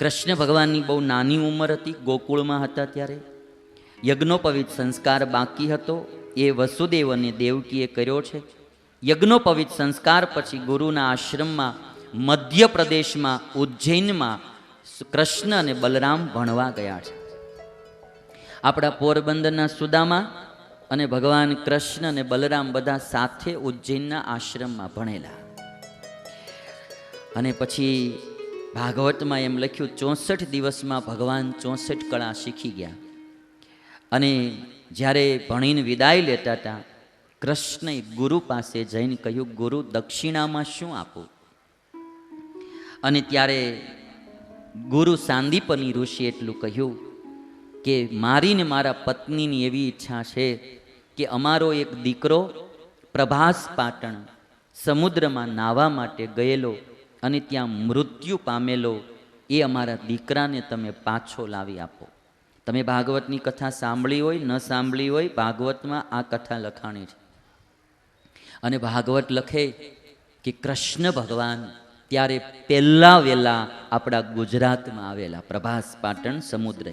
કૃષ્ણ ભગવાનની બહુ નાની ઉંમર હતી, ગોકુળમાં હતા ત્યારે. યજ્ઞોપવિત સંસ્કાર બાકી હતો, એ વસુદેવ અને દેવકીએ કર્યો છે. યજ્ઞોપવિત સંસ્કાર પછી ગુરુના આશ્રમમાં, મધ્યપ્રદેશમાં, ઉજ્જૈનમાં કૃષ્ણ અને બલરામ ભણવા ગયા છે. આપણા પોરબંદરના સુદામા અને ભગવાન કૃષ્ણ અને બલરામ બધા સાથે ઉજ્જૈનના આશ્રમમાં ભણેલા. અને પછી ભાગવતમાં એમ લખ્યું, ચોસઠ દિવસમાં ભગવાન ચોસઠ કળા શીખી ગયા. અને જ્યારે ભણીને વિદાય લેતા હતા, કૃષ્ણએ ગુરુ પાસે જઈને કહ્યું, ગુરુ, દક્ષિણામાં શું આપું? અને ત્યારે ગુરુ સાંદીપની ઋષિ એટલું કહ્યું કે, મારી ને મારા પત્નીની એવી ઈચ્છા છે કે અમારો એક દીકરો પ્રભાસ પાટણ સમુદ્રમાં નાહવા માટે ગયેલો અને ત્યાં મૃત્યુ પામેલો એ અમારા દીકરાને તમે પાછો લાવી આપો. તમે ભાગવતની કથા સાંભળી હોય, ન સાંભળી હોય, ભાગવતમાં આ કથા લખાણી છે. અને ભાગવત લખે કે કૃષ્ણ ભગવાન ત્યારે પહેલા વહેલા આપણા ગુજરાતમાં આવેલા પ્રભાસ પાટણ સમુદ્ર.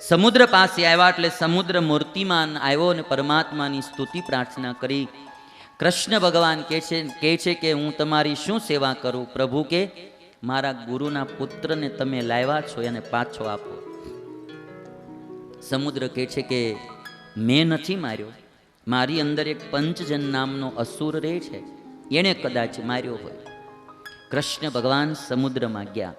સમુદ્ર પાસે આવ્યા એટલે સમુદ્ર મૂર્તિમાન આવ્યો અને પરમાત્માની સ્તુતિ પ્રાર્થના કરી કૃષ્ણ ભગવાન કહે છે કહે છે કે હું તમારી શું સેવા કરું? પ્રભુ કે, મારા ગુરુના પુત્રને તમે લાવ્યા છો, એને પાછો આપો. સમુદ્ર કહે છે કે, મેં નથી માર્યો. મારી અંદર એક પંચજન નામનો અસુર રહે છે. એણે કદાચ માર્યો હોય. કૃષ્ણ ભગવાન સમુદ્રમાં ગયા.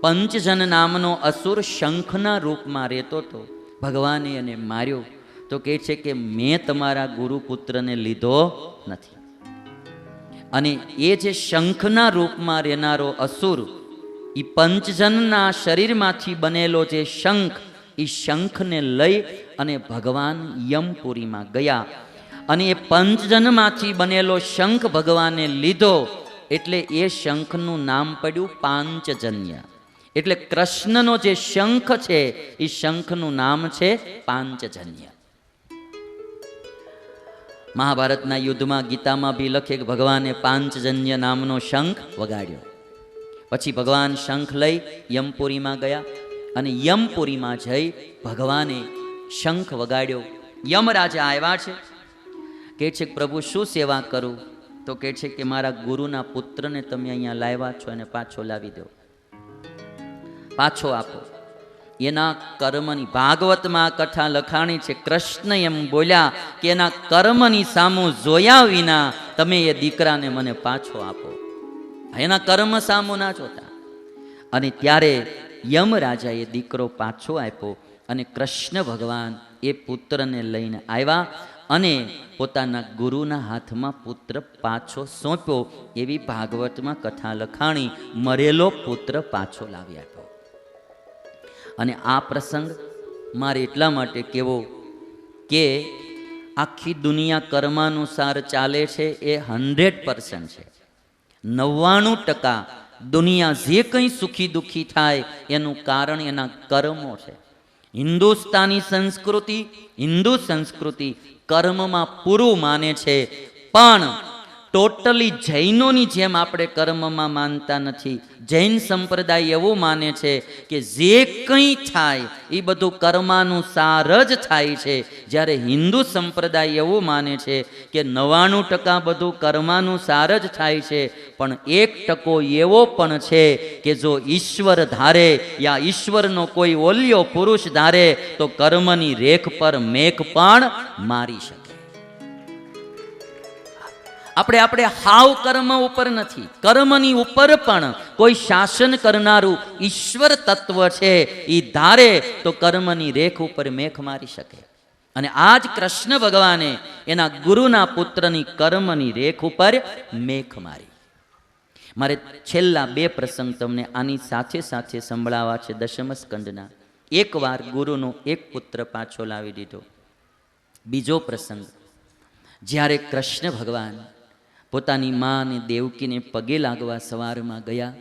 પંચજન નામનો અસુર શંખના રૂપમાં રહેતો હતો ભગવાને એને માર્યો. તો કહે છે કે મેં તમારા ગુરુપુત્રને લીધો નથી. અને એ જે શંખના રૂપમાં રહેનારો અસુર એ પંચજનના શરીરમાંથી બનેલો જે શંખ એ શંખને લઈ અને ભગવાન યમપુરીમાં ગયા. અને એ પંચજનમાંથી બનેલો શંખ ભગવાને લીધો, એટલે એ શંખનું નામ પડ્યું પાંચજન્ય. એટલે કૃષ્ણનો જે શંખ છે એ શંખનું નામ છે પાંચજન્ય. મહાભારતના યુદ્ધમાં ગીતામાં બી લખે કે ભગવાને પાંચજન્ય નામનો શંખ વગાડ્યો. પછી ભગવાન શંખ લઈ યમપુરીમાં ગયા અને યમપુરીમાં જઈ ભગવાને શંખ વગાડ્યો. યમરાજા આવ્યા છે. કે છે પ્રભુ, શું સેવા કરું? તો કે છે કે મારા ગુરુના પુત્રને તમે અહીંયા લાવ્યા છો અને પાછો લાવી દો. પાછો આપો. એના કર્મની ભાગવતમાં કથા લખાણી છે, કૃષ્ણ એમ બોલ્યા કે એના કર્મની સામું જોયા વિના તમે એ દીકરાને મને પાછો આપો. એના કર્મ સામું ના જોતા. અને ત્યારે યમરાજાએ દીકરો પાછો આપ્યો અને કૃષ્ણ ભગવાન એ પુત્રને લઈને આવ્યા અને પોતાના ગુરુના હાથમાં પુત્ર પાછો સોંપ્યો એવી ભાગવતમાં કથા લખાણી, મરેલો પુત્ર પાછો લાવી આપ્યો. અને આ પ્રસંગ મારે એટલા માટે કેવો કે આખી દુનિયા કર્માનુસાર ચાલે છે એ હંડ્રેડ પર્સન્ટ છે. નવ્વાણું ટકા દુનિયા જે કંઈ સુખી દુઃખી થાય એનું કારણ એના કર્મો છે. હિન્દુસ્તાની સંસ્કૃતિ હિન્દુ સંસ્કૃતિ કર્મમાં પૂરું માને છે, પણ ટોટલી જૈનોની જેમ આપણે કર્મમાં માનતા નથી. જૈન સંપ્રદાય એવું માને છે કે જે કંઈ થાય, એ બધું કર્માનુસાર જ થાય છે. જ્યારે હિન્દુ સંપ્રદાય એવું માને છે કે નવ્વાણું ટકા બધું કર્માનુસાર જ થાય છે, પણ એક ટકો એવો પણ છે કે જો ઈશ્વર ધારે યા ઈશ્વરનો કોઈ ઓલિયો પુરુષ ધારે, તો કર્મની રેખ પર મેઘ પણ મારી શકે. આપણે આપણે હાવ કર્મ ઉપર નથી. કર્મની ઉપર પણ કોઈ શાસન કરનારું ઈશ્વર તત્વ છે એ ધારે તો કર્મની રેખ ઉપર મેખ મારી શકે. અને આ જ કૃષ્ણ ભગવાને એના ગુરુના પુત્રની કર્મની રેખ ઉપર મેખ મારી. મારે છેલ્લા બે પ્રસંગ તમને આની સાથે સાથે સંભળાવા છે દશમ સ્કંદના એકવાર ગુરુનો એક પુત્ર પાછો લાવી દીધો. બીજો પ્રસંગ. જ્યારે કૃષ્ણ ભગવાન પોતાની માં અને દેવકીને પગે લાગવા સવારમાં ગયા.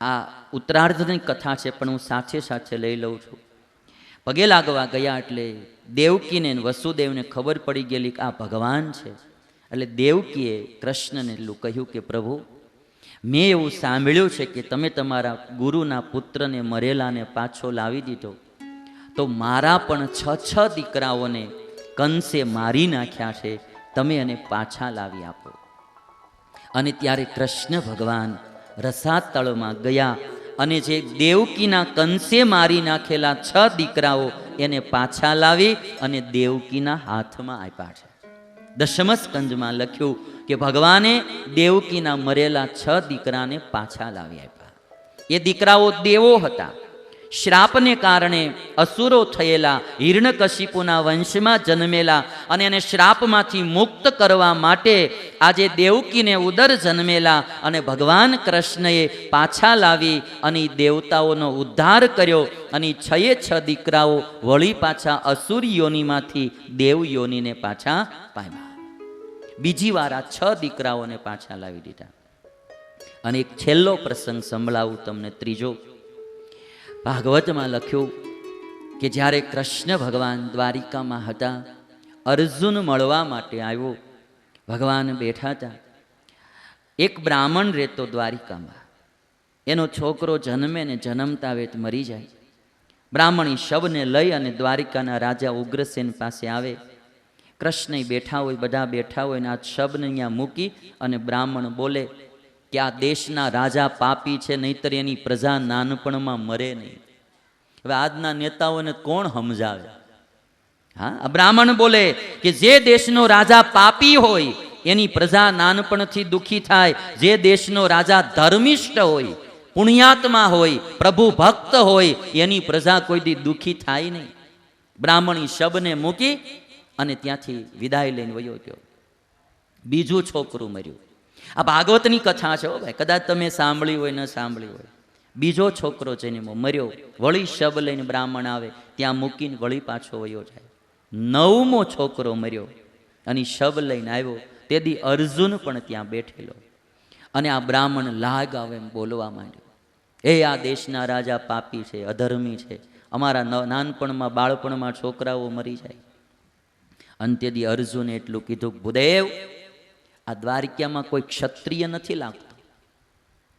આ ઉત્તરાર્ધની કથા છે, પણ હું સાથે સાથે લઈ લઉં છું. પગે લાગવા ગયા એટલે દેવકીને વસુદેવને ખબર પડી ગયેલી કે આ ભગવાન છે. એટલે દેવકીએ કૃષ્ણને એટલું કહ્યું કે, પ્રભુ, મેં એવું સાંભળ્યું છે કે તમે તમારા ગુરુના પુત્રને મરેલાને પાછો લાવી દીધો. તો મારા પણ છ છ દીકરાઓને કંસે મારી નાખ્યા છે. તમે એને પાછા લાવી આપો. અને ત્યારે કૃષ્ણ ભગવાન રસાતળમાં ગયા અને જે દેવકીના કંસે મારી નાખેલા છ દીકરાઓ એને પાછા લાવી અને દેવકીના હાથમાં આપ્યા છે. દશમસ્કંજમાં લખ્યું કે ભગવાને દેવકીના મરેલા છ દીકરાને પાછા લાવી આપ્યા. એ દીકરાઓ દેવો હતા. શ્રાપને કારણે અસુરો થયેલા હિરણકશિપુના વંશમાં જન્મેલા અને એને શ્રાપમાંથી મુક્ત કરવા માટે આજે દેવકીને ઉદર જન્મેલા અને ભગવાન કૃષ્ણએ પાછા લાવી અને દેવતાઓનો ઉદ્ધાર કર્યો અને છયે છ દીકરાઓ વળી પાછા અસુર યોનીમાંથી દેવ યોનીને પાછા પામ્યા. બીજી વાર આ છ દીકરાઓને પાછા લાવી દીધા. અને એક છેલ્લો પ્રસંગ સંભળાવું તમને ત્રીજો. ભાગવતમાં લખ્યું કે જ્યારે કૃષ્ણ ભગવાન દ્વારિકામાં હતા, અર્જુન મળવા માટે આવ્યો. ભગવાન બેઠા હતા. એક બ્રાહ્મણ રહેતો દ્વારિકામાં. એનો છોકરો જન્મે ને જન્મતા વેત મરી જાય. બ્રાહ્મણી શબને લઈ અને દ્વારિકાના રાજા ઉગ્રસેન પાસે આવે. કૃષ્ણ બેઠા હોય, બધા બેઠા હોય ને આ શબને અહીંયા મૂકી અને બ્રાહ્મણ બોલે કે આ દેશના રાજા પાપી છે, નહીતર એની પ્રજા નાનપણમાં મરે નહીં. હવે આજના નેતાઓને કોણ સમજાવે? હા બ્રાહ્મણ બોલે કે જે દેશનો રાજા પાપી હોય, એની પ્રજા નાનપણથી દુખી થાય. જે દેશનો રાજા ધર્મિષ્ઠ હોય, પુણ્યાત્મા હોય, પ્રભુ ભક્ત હોય, એની પ્રજા કોઈ દી દુખી થાય નહીં. બ્રાહ્મણી શબને મૂકી અને ત્યાંથી વિદાય લઈને વયો ગયો. બીજું છોકરું મર્યું. આ ભાગવતની કથા છે ભાઈ. કદાચ તમે સાંભળી હોય, ન સાંભળી હોય. બીજો છોકરો જન્મો મર્યો. વળી શબ લઈને બ્રાહ્મણ આવે, ત્યાં મૂકીને વળી પાછો વયો જાય. નવમો છોકરો મર્યો અને શબ લઈને આવ્યો. તેથી અર્જુન પણ ત્યાં બેઠેલો. અને આ બ્રાહ્મણ લાગ આવે એમ બોલવા માંડ્યો. એ આ દેશના રાજા પાપી છે, અધર્મી છે. અમારા નાનપણમાં, બાળપણમાં છોકરાઓ મરી જાય. અંત્યદી અર્જુને એટલું કીધું ભૂદેવ આ દ્વારિકામાં કોઈ ક્ષત્રિય નથી લાગતો.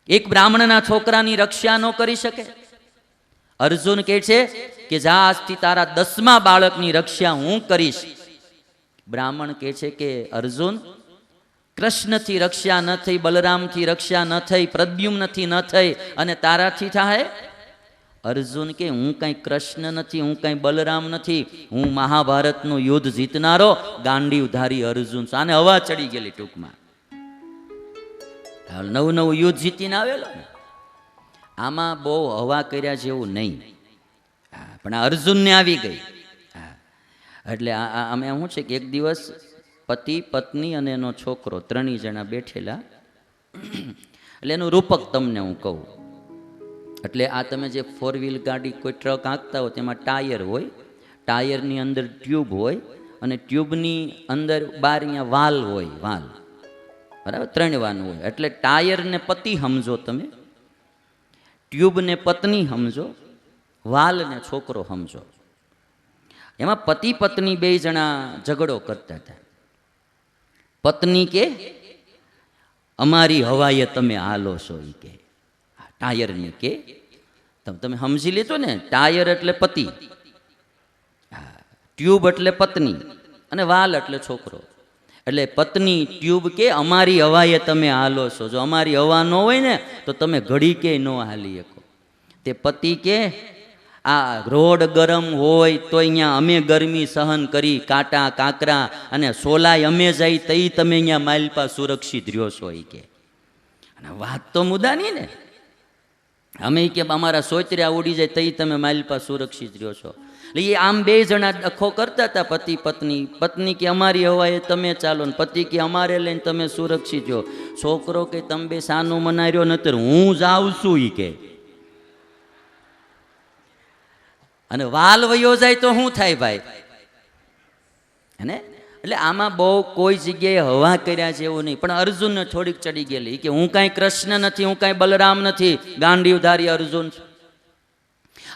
એક બ્રાહ્મણના છોકરાની રક્ષા ન કરી શકે. અર્જુન કહે છે કે જા, આજથી તારા દસમા બાળકની રક્ષા હું કરીશ. બ્રાહ્મણ કહે છે કે અર્જુન, કૃષ્ણથી રક્ષા ન થઈ, બલરામથી રક્ષા ન થઈ, પ્રદ્યુમ્નથી ન થઈ અને તારાથી થાય? અર્જુન કે, હું કાંઈ કૃષ્ણ નથી, હું કાંઈ બલરામ નથી, હું મહાભારતનું યુદ્ધ જીતનારો ગાંડીવધારી અર્જુન છું. આને હવા ચડી ગયેલી ટૂંકમાં. નવું નવું યુદ્ધ જીતીને આવેલો ને. આમાં બહુ હવા કર્યા જેવું નહીં. પણ અર્જુનને આવી ગઈ. એટલે અમે શું છે કે એક દિવસ પતિ, પત્ની અને એનો છોકરો ત્રણેય જણા બેઠેલા. એટલે એનું રૂપક તમને હું કહું. એટલે આ તમે જે ફોર વ્હીલ ગાડી કોઈ ટ્રક આંકતા હો તેમાં ટાયર હોય, ટાયરની અંદર ટ્યુબ હોય અને ટ્યુબની અંદર બાર અહીંયા વાલ હોય, વાલ. બરાબર? ત્રણ વાન હોય. એટલે ટાયરને પતિ સમજો તમે. ટ્યુબને પત્ની સમજો, વાલને છોકરો સમજો. એમાં પતિ પત્ની બે જણા ઝઘડો કરતા હતા. પત્ની કે, અમારી હવાએ તમે હાલો છો એ કે. ટાયરને કે? તમે સમજી લેજો ને? ટાયર એટલે પતિ. ટ્યુબ એટલે પત્ની અને વાલ એટલે છોકરો. એટલે પત્ની, ટ્યુબ કે અમારી હવાએ તમે હાલો છો. જો અમારી હવા ન હોય ને, તો તમે ઘડી કે ન હાલી શકો. તે પતિ કે, આ રોડ ગરમ હોય તો અહીંયા અમે ગરમી સહન કરી, કાંટા, કાંકરા અને સોલાય અમે જાય તઈ તમે અહીંયા માલપા સુરક્ષિત રહ્યો છો. એ કે. અને વાત તો મુદ્દાની ને. અમે કે અમારા સોચર્યા ઉડી જાય તઈ તમે માલપા સુરક્ષિત રહ્યો છો. એટલે એ આમ બે જણા ડખો કરતા હતા પતિ પત્ની. પત્ની કે અમારી હવાએ તમે ચાલો ને પતિ કે અમારે લઈને તમે સુરક્ષિત રહો છોકરો કે તમે બે સાનું મનાર્યો નતર હું જાઉં છું એ કે. અને વાલ વયો જાય તો શું થાય ભાઈ? હે એટલે આમાં બહુ કોઈ જગ્યાએ હવા કર્યા જેવું નહીં. પણ અર્જુનને થોડીક ચડી ગયેલી કે હું કાંઈ કૃષ્ણ નથી, હું કાંઈ બલરામ નથી. ગાંડીવધારી અર્જુન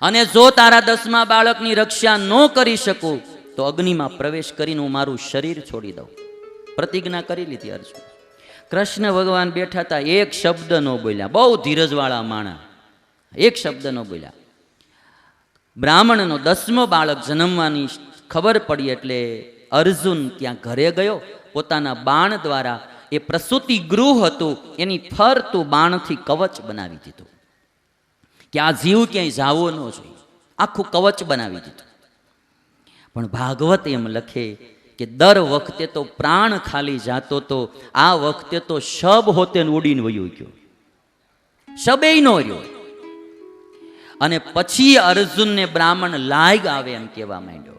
અને જો તારા દસમા બાળકની રક્ષા ન કરી શકું, તો અગ્નિમાં પ્રવેશ કરીને હું મારું શરીર છોડી દઉં. પ્રતિજ્ઞા કરી લીધી અર્જુન. કૃષ્ણ ભગવાન બેઠા હતા, એક શબ્દ ન બોલ્યા. બહુ ધીરજવાળા માણા એક શબ્દ ન બોલ્યા. બ્રાહ્મણનો દસમો બાળક જન્મવાની ખબર પડી એટલે અર્જુન ત્યાં ઘરે ગયો. પોતાના બાણ દ્વારા એ પ્રસૂતિ ગૃહ હતું. એની ફરતું બાણથી કવચ બનાવી દીધું. કે આ જીવ ક્યાંય જાવો ન જોઈએ. આખું કવચ બનાવી દીધું. પણ ભાગવત એમ લખે કે દર વખતે તો પ્રાણ ખાલી જાતો તો આ વખતે તો શબ હોતે ઉડીને વયો ગયો. શબે નો રહ્યો. અને પછી અર્જુનને બ્રાહ્મણ લાગ આવે એમ કહેવા માંડ્યો.